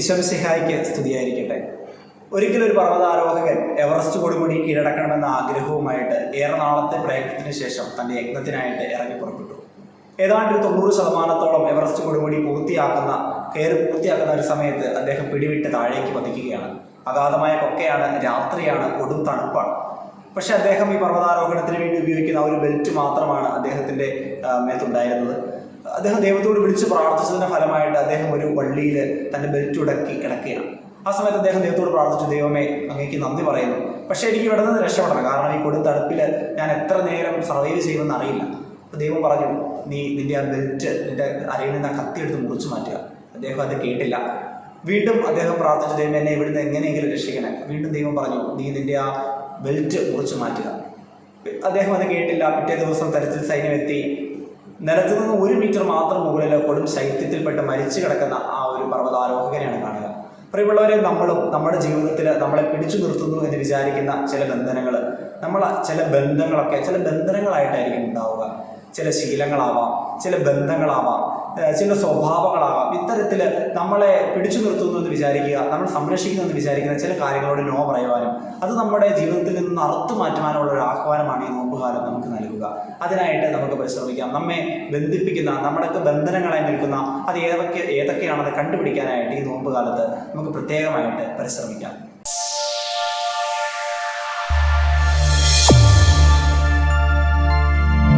ഈശ്വരസിഹായിക്ക് സ്തുതിയായിരിക്കട്ടെ. ഒരിക്കലും ഒരു പർവതാരോഹകൻ എവറസ്റ്റ് കൊടുമുടി കീഴടക്കണമെന്ന ആഗ്രഹവുമായിട്ട് ഏറെ നാളത്തെ പ്രയത്നത്തിന് ശേഷം തന്റെ യജ്ഞത്തിനായിട്ട് ഇറങ്ങി പുറപ്പെട്ടു. ഏതാണ്ട് ഒരു തൊണ്ണൂറ് ശതമാനത്തോളം എവറസ്റ്റ് കൊടുമുടി പൂർത്തിയാക്കുന്ന കയറി പൂർത്തിയാക്കുന്ന ഒരു സമയത്ത് അദ്ദേഹം പിടിവിട്ട് താഴേക്ക് പതിക്കുകയാണ്. അഗാധമായ കൊക്കയാണ് രാത്രിയാണ് കൊടും തണുപ്പാണ്. പക്ഷെ അദ്ദേഹം ഈ പർവതാരോഹണത്തിന് വേണ്ടി ഉപയോഗിക്കുന്ന ആ ഒരു ബെൽറ്റ് മാത്രമാണ് അദ്ദേഹത്തിന്റെ മേത്തുണ്ടായിരുന്നത്. അദ്ദേഹം ദൈവത്തോട് വിളിച്ച് പ്രാർത്ഥിച്ചതിന്റെ ഫലമായിട്ട് അദ്ദേഹം ഒരു വള്ളിയിൽ തന്റെ ബെൽറ്റ് ഉടക്കി കിടക്കുകയാണ്. ആ സമയത്ത് അദ്ദേഹം ദൈവത്തോട് പ്രാർത്ഥിച്ചു ദൈവമേ അങ്ങേക്ക് നന്ദി പറയുന്നു. പക്ഷേ എനിക്ക് ഇവിടെ നിന്ന് രക്ഷപ്പെടണം. കാരണം ഈ കൊടുത്തടുപ്പിൽ ഞാൻ എത്ര നേരം സർവൈവ് ചെയ്യുമെന്ന് അറിയില്ല. അപ്പോൾ ദൈവം പറഞ്ഞു നീ നിന്റെ ആ ബെൽറ്റ് നിന്റെ അരയിൽ നിന്ന് കത്തി എടുത്ത് മുറിച്ചു മാറ്റുക. അദ്ദേഹം അത് കേട്ടില്ല. വീണ്ടും അദ്ദേഹം പ്രാർത്ഥിച്ചു ദൈവം എന്നെ ഇവിടുന്ന് എങ്ങനെയെങ്കിലും രക്ഷിക്കണേ. വീണ്ടും ദൈവം പറഞ്ഞു നീ നിന്റെ ആ ബെൽറ്റ് മുറിച്ചു മാറ്റുക. അദ്ദേഹം അത് കേട്ടില്ല. പിറ്റേ ദിവസം തരത്തിൽ സൈന്യം എത്തി നിലത്തു നിന്ന് ഒരു മീറ്റർ മാത്രം മുകളിൽ കൊടും ശൈത്യത്തിൽപ്പെട്ട് മരിച്ചു കിടക്കുന്ന ആ ഒരു പർവതാരോഹകനെയാണ് കാണുക. പ്രിയമുള്ളവരെ നമ്മളും നമ്മുടെ ജീവിതത്തിൽ നമ്മളെ പിടിച്ചു നിർത്തുന്നു എന്ന് വിചാരിക്കുന്ന ചില ബന്ധനങ്ങൾ നമ്മൾ ചില ബന്ധങ്ങളൊക്കെ ചില ബന്ധനങ്ങളായിട്ടായിരിക്കും ഉണ്ടാവുക. ചില ശീലങ്ങളാവാം ചില ബന്ധങ്ങളാവാം ചില സ്വഭാവങ്ങളാകാം. ഇത്തരത്തിൽ നമ്മളെ പിടിച്ചു നിർത്തുന്നു എന്ന് വിചാരിക്കുക നമ്മൾ സംരക്ഷിക്കുന്നു എന്ന് വിചാരിക്കുന്ന ചില കാര്യങ്ങളോട് നോ പറയുവാനും അത് നമ്മുടെ ജീവിതത്തിൽ നിന്ന് അറുത്തു മാറ്റുവാനുള്ള ഒരു ആഹ്വാനമാണ് ഈ നോമ്പുകാലം നമുക്ക് നൽകുക. അതിനായിട്ട് നമുക്ക് പരിശ്രമിക്കാം. നമ്മെ ബന്ധിപ്പിക്കുന്ന നമ്മുടെയൊക്കെ ബന്ധനങ്ങളായി നിൽക്കുന്ന അത് ഏതൊക്കെ ഏതൊക്കെയാണെന്ന് കണ്ടുപിടിക്കാനായിട്ട് ഈ നോമ്പുകാലത്ത് നമുക്ക് പ്രത്യേകമായിട്ട് പരിശ്രമിക്കാം.